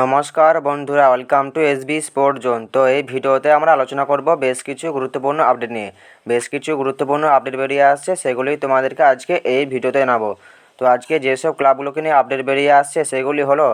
নমস্কার বন্ধুরা welcome to SB sport zone তো এই ভিডিওতে আমরা আলোচনা করব বেশ কিছু গুরুত্বপূর্ণ আপডেট নিয়ে। বেশ কিছু গুরুত্বপূর্ণ আপডেট বেরিয়ে আসছে সেগুলি তোমাদেরকে আজকে এই ভিডিওতে জানাব। তো আজকে যেসব ক্লাবগুলোকে নিয়ে আপডেট বেরিয়ে আসছে, সেগুলি হলো,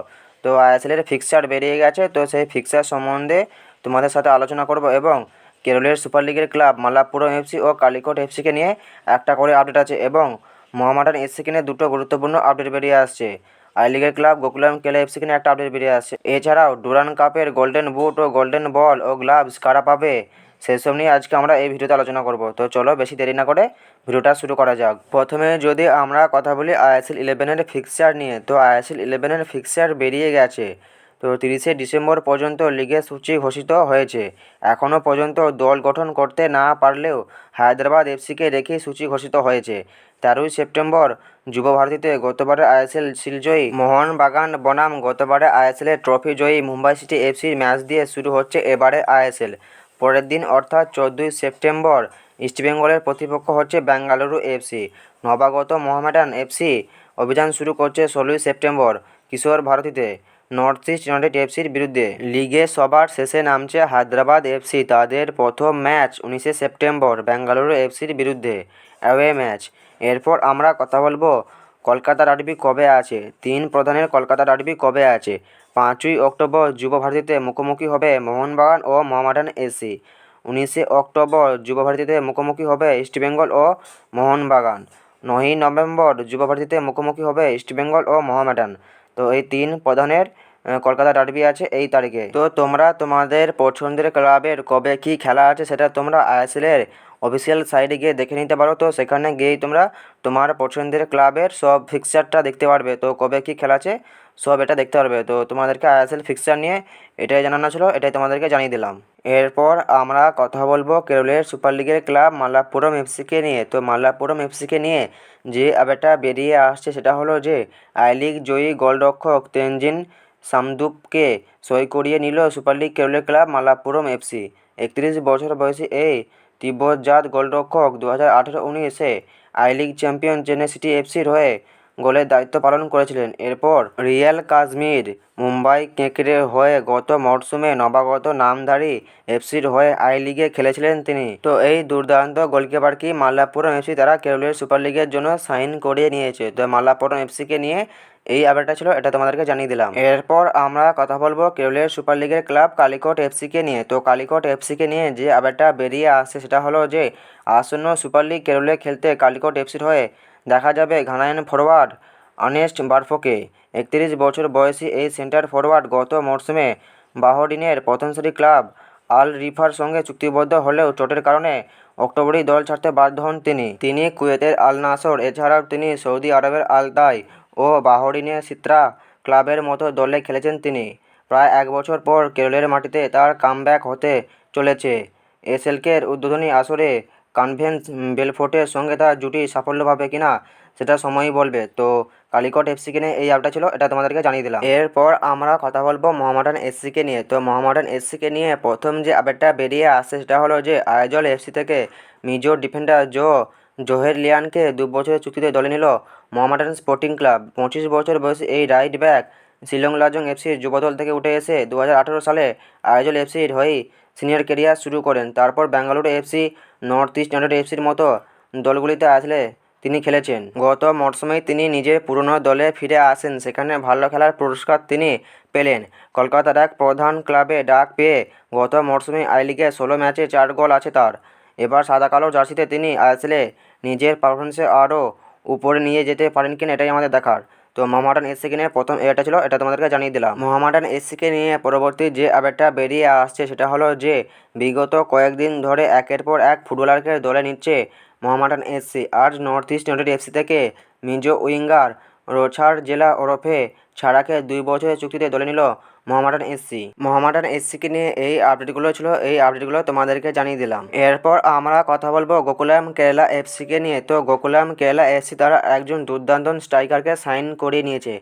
তো আইএসএলের ফিক্সার বেরিয়ে গেছে, তো সেই ফিক্সার সম্বন্ধে তোমাদের সাথে আলোচনা করব এবং কেরলের সুপার লিগের ক্লাব মালাপ্পুরম এফসি ও কালিকট এফসিকে নিয়ে একটা করে আপডেট আছে এবং মোহামেডান এফসিকে নিয়ে দুটো গুরুত্বপূর্ণ আপডেট বেরিয়ে আসছে। আই লিগের ক্লাব গোকুলাম কেলা এফসি নিয়ে একটা আপডেট বেরিয়ে আসছে এছাড়াও ডুরান কাপের গোল্ডেন বুট ও গোল্ডেন বল ও গ্লাভস কারা পাবে, সেসব নিয়ে আজকে আমরা এই ভিডিওতে আলোচনা করব। তো চলো বেশি দেরি না করে ভিডিওটা শুরু করা যাক। প্রথমে যদি আমরা কথা বলি আইএসএল ইলেভেনের ফিক্সচার নিয়ে, তো আইএসএল ইলেভেনের ফিক্সচার বেরিয়ে গেছে। তো তিরিশে ডিসেম্বর পর্যন্ত লিগের সূচি ঘোষিত হয়েছে। এখনও পর্যন্ত দল গঠন করতে না পারলেও হায়দ্রাবাদ এফসিকে রেখে সূচি ঘোষিত হয়েছে। তেরোই সেপ্টেম্বর যুব ভারতীতে গতবারে আইএসএল শিলজয়ী মোহনবাগান বনাম গতবারে আইএসএলের ট্রফি জয়ী মুম্বাই সিটি এফসির ম্যাচ দিয়ে শুরু হচ্ছে এবারে আইএসএল। পরের দিন অর্থাৎ চোদ্দোই সেপ্টেম্বর ইস্টবেঙ্গলের প্রতিপক্ষ হচ্ছে বেঙ্গালুরু এফসি। নবাগত মোহামেডান এফসি অভিযান শুরু করছে ষোলোই সেপ্টেম্বর কিশোর ভারতীতে। নর্থ ইস্ট ইউনাইটেড এফসির বিরুদ্ধে লিগে সবার শেষে নামছে হায়দ্রাবাদ এফসি তাদের প্রথম ম্যাচ উনিশে সেপ্টেম্বর বেঙ্গালুরু এফসির বিরুদ্ধে অ্যাওয়ে ম্যাচ এরপর আমরা কথা বলব কলকাতা ডার্বি কবে আছে? তিন প্রধানের কলকাতা ডার্বি কবে আছে? পাঁচই অক্টোবর যুব ভারতীতে মুখোমুখি হবে মোহনবাগান ও মোহামেডান এসি উনিশে অক্টোবর যুব ভারতীতে মুখোমুখি হবে ইস্টবেঙ্গল ও মোহনবাগান। নয়ই নভেম্বর যুব ভারতীতে মুখোমুখি হবে ইস্টবেঙ্গল ও মোহামেডান। তো এই তিন প্রধানের কলকাতা ডার্বি আছে এই তারিখে। তো তোমরা তোমাদের পছন্দের ক্লাবের কবে কী খেলা আছে সেটা তোমরা আইএসএলের অফিসিয়াল সাইটে গিয়ে দেখে নিতে পারো। তো সেখানে গিয়েই তোমরা তোমার পছন্দের ক্লাবের সব ফিক্সচারটা দেখতে পারবে। তো কবে কী খেলা আছে সব এটা দেখতে পারবে। তো তোমাদেরকে আইএসএল ফিক্সচার নিয়ে এটাই জানানো ছিল, এটাই তোমাদেরকে জানিয়ে দিলাম। এরপর আমরা কথা বলব কেরলের সুপার লিগের ক্লাব মাল্লাপুরম এফসিকে নিয়ে। তো মাল্লাপুরম এফসিকে নিয়ে যে আপডেটটা বেরিয়ে আসছে সেটা হলো যে আই লিগ জয়ী গোলরক্ষক তেনজিন সামদুপকে সই করিয়ে নিল সুপার লিগ কেরলের ক্লাব মালাপুরম এফসি একত্রিশ বছর বয়সী এই তিব্বতজাত গোলরক্ষক দু হাজার আঠেরো উনিশে I league champion Chennai city এফসির হয়ে গোলের দায়িত্ব পালন করেছিলেন। এরপর রিয়াল কাশ্মীর মুম্বাই কেঁকড়ে হয়ে গত মরশুমে নবাগত নামধারী এফসির হয়ে আই লিগে খেলেছিলেন তিনি। তো এই দুর্দান্ত গোলকিপার কি মাল্লাপুরম এফসি তারা কেরলের সুপার লিগের জন্য সাইন করিয়ে নিয়েছে? তো মাল্লাপুরম এফসিকে নিয়ে এই আপডেটটা ছিল, এটা তোমাদেরকে জানিয়ে দিলাম। এরপর আমরা কথা বলব কেরলের সুপার লিগের ক্লাব কালিকট এফসিকে নিয়ে। তো কালিকট এফসিকে নিয়ে যে আপডেটটা বেরিয়ে আসছে সেটা হলো যে, আসন্ন সুপার লিগ কেরলে খেলতে কালিকট এফসির হয়ে দেখা যাবে ঘানায়ন ফরওয়ার্ড অনেস্ট বারফোকে। একত্রিশ বছর বয়সী এই সেন্টার ফরওয়ার্ড গত মরশুমে বাহরিনের প্রথম শ্রেণি ক্লাব আল রিফার সঙ্গে চুক্তিবদ্ধ হলেও চোটের কারণে অক্টোবরেই দল ছাড়তে বাধ্য হন তিনি। তিনি কুয়েতের আল নাসর, এছাড়াও তিনি সৌদি আরবের আল দাই ও বাহরিনের সিত্রা ক্লাবের মতো দলে খেলেছেন তিনি। প্রায় এক বছর পর কেরলের মাটিতে তার কামব্যাক হতে চলেছে। এসএলকের উদ্বোধনী আসরে কনভেন্স বেলফোর্টের সঙ্গে তার জুটি সাফল্য পাবে কিনা সেটা সময়ই বলবে। তো কালিকট এফসিকে নিয়ে এই আপটা ছিল, এটা তোমাদেরকে জানিয়ে দিলাম। এরপর আমরা কথা বলব মোহামেডান এসসিকে নিয়ে। তো মোহামেডান এসসিকে নিয়ে প্রথম যে আপডেটটা বেরিয়ে আসছে সেটা হলো যে আয়োজল এফসি থেকে মিজো ডিফেন্ডার জো জোহের লিয়ানকে দু বছরের চুক্তিতে দলে নিল মোহামেডান স্পোর্টিং ক্লাব। পঁচিশ বছর বয়সী এই রাইট ব্যাক শিলং লাজং এফসির যুবদল থেকে উঠে এসে দু হাজার আঠেরো সালে আয়োজল এফসির হয়েই সিনিয়র কেরিয়ার শুরু করেন। তারপর Bengaluru FC, North East United এফসির মতো দলগুলিতে আসলে তিনি খেলেছেন। গত মরশুমেই তিনি নিজের পুরনো দলে ফিরে আসেন, সেখানে ভালো খেলার পুরস্কার তিনি পেলেন। কলকাতার এক প্রধান ক্লাবে ডাক পেয়ে গত মরশুমে আই লিগে ষোলো ম্যাচে চার গোল আছে তার। এবার সাদা কালো জার্সিতে তিনি আসলে নিজের পারফরমেন্সে আরও উপরে নিয়ে যেতে পারেন কিনা এটাই আমাদের দেখার। তো মহামাডান এসিকে নিয়ে প্রথম এটা ছিল, এটা তোমাদেরকে জানিয়ে দিলাম। মহামাডান এসিকে নিয়ে পরবর্তী যে আপডেটটা বেরিয়ে আসছে, সেটা হলো যে বিগত কয়েকদিন ধরে একের পর এক ফুটবলারকে দলে নিচ্ছে মহামাডান এসসি। আজ নর্থ ইস্ট ইউনাইটেড এফসি থেকে মিজো উইঙ্গার রোছার জেলা ওরফে ছাড়াকে দুই বছরের চুক্তিতে দলে নিল মোহামেডান এসসি। মোহামেডান এসসিকে নিয়ে এই আপডেটগুলো ছিল, এই আপডেটগুলো তোমাদেরকে জানিয়ে দিলাম। এরপর আমরা কথা বলব গোকুলাম কেরালা এফসিকে নিয়ে। তো গোকুলাম কেরালা এফসি তারা একজন দুর্দান্ত স্ট্রাইকারকে সাইন করিয়ে নিয়েছে।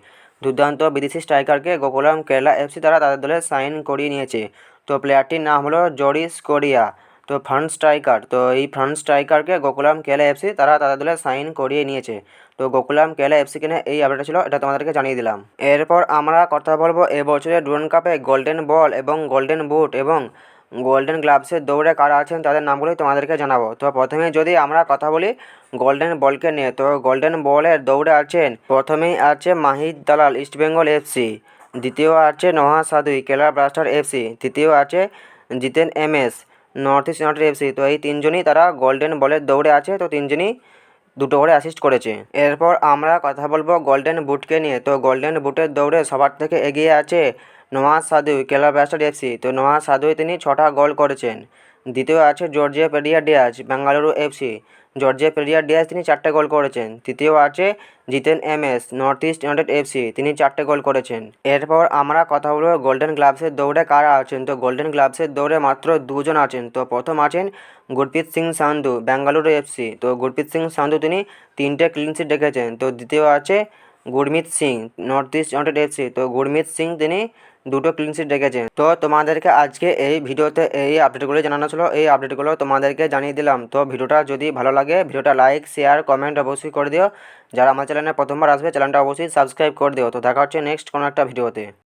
দুর্দান্ত বিদেশি স্ট্রাইকারকে গোকুলাম কেরালা এফসি তারা তাদের দলে সাইন করিয়ে নিয়েছে। তো প্লেয়ারটির নাম হলো জরিস কোরিয়া। তো ফ্রন্ট স্ট্রাইকার তো এই ফ্রন্ট স্ট্রাইকারকে গোকুলাম কেলা এফসি তারা তাদের দলে সাইন করিয়ে নিয়েছে। তো গোকুলাম কেলা এফসি কিনে এই আপডেটটা ছিল, এটা তোমাদেরকে জানিয়ে দিলাম। এরপর আমরা কথা বলব এবছরের ডুরান্ড কাপে গোল্ডেন বল এবং গোল্ডেন বুট এবং গোল্ডেন গ্লাভসের দৌড়ে কারা আছেন তাদের নামগুলোই তোমাদেরকে জানাব। তো প্রথমে যদি আমরা কথা বলি গোল্ডেন বলকে নিয়ে, তো গোল্ডেন বলের দৌড়ে আছেন, প্রথমেই আছে মাহিদ দালাল ইস্টবেঙ্গল এফসি দ্বিতীয় আছে নহা সাদুই কেলা ব্লাস্টার এফসি তৃতীয় আছে Jiten M S North East United FC. তো এই তিনজনই তারা গোল্ডেন বলের দৌড়ে আছে, তো তিনজনই দুটো করে অ্যাসিস্ট করেছে। এরপর আমরা কথা বলব গোল্ডেন বুটকে নিয়ে। তো গোল্ডেন বুটের দৌড়ে সবার থেকে এগিয়ে আছে নোয়াজ সাদুই কেলা ব্লাস্টার এফসি। তো নোয়াজ সাদুই তিনি ছটা গোল করেছেন। দ্বিতীয় আছে Jorge Pereyra Diaz, Bengaluru FC. Jorge Pereyra Diaz তিনি চারটে গোল করেছেন। তৃতীয় আছে Jiten M S North East United FC তিনি চারটে গোল করেছেন। এরপর আমরা কথা বলব গোল্ডেন গ্লাভসের দৌড়ে কারা আছেন? তো গোল্ডেন গ্লাভসের দৌড়ে মাত্র দুজন আছেন। তো প্রথম আছেন গুরপ্রীত সিং সান্ধু বেঙ্গালুরু এফসি তো গুরপ্রীত সিং সান্ধু তিনি তিনটে ক্লিনশিট রেখেছেন। তো দ্বিতীয় আছে Gurmeet Singh, North East United FC তো গুরমিত সিং তিনি দুটো ক্লিন শিট রেখেছে। তো তোমাদেরকে আজকে এই ভিডিওতে এই আপডেটগুলো জানানো ছিল। এই আপডেটগুলো তোমাদেরকে জানিয়ে দিলাম। তো ভিডিওটা যদি ভালো লাগে, ভিডিওটা লাইক শেয়ার কমেন্ট অবশ্যই করে দিও। যারা আমার চ্যানেলে প্রথমবার আসবে, চ্যানেলটা অবশ্যই সাবস্ক্রাইব করে দিও। তো দেখা হচ্ছে নেক্সট কোনো একটা ভিডিওতে।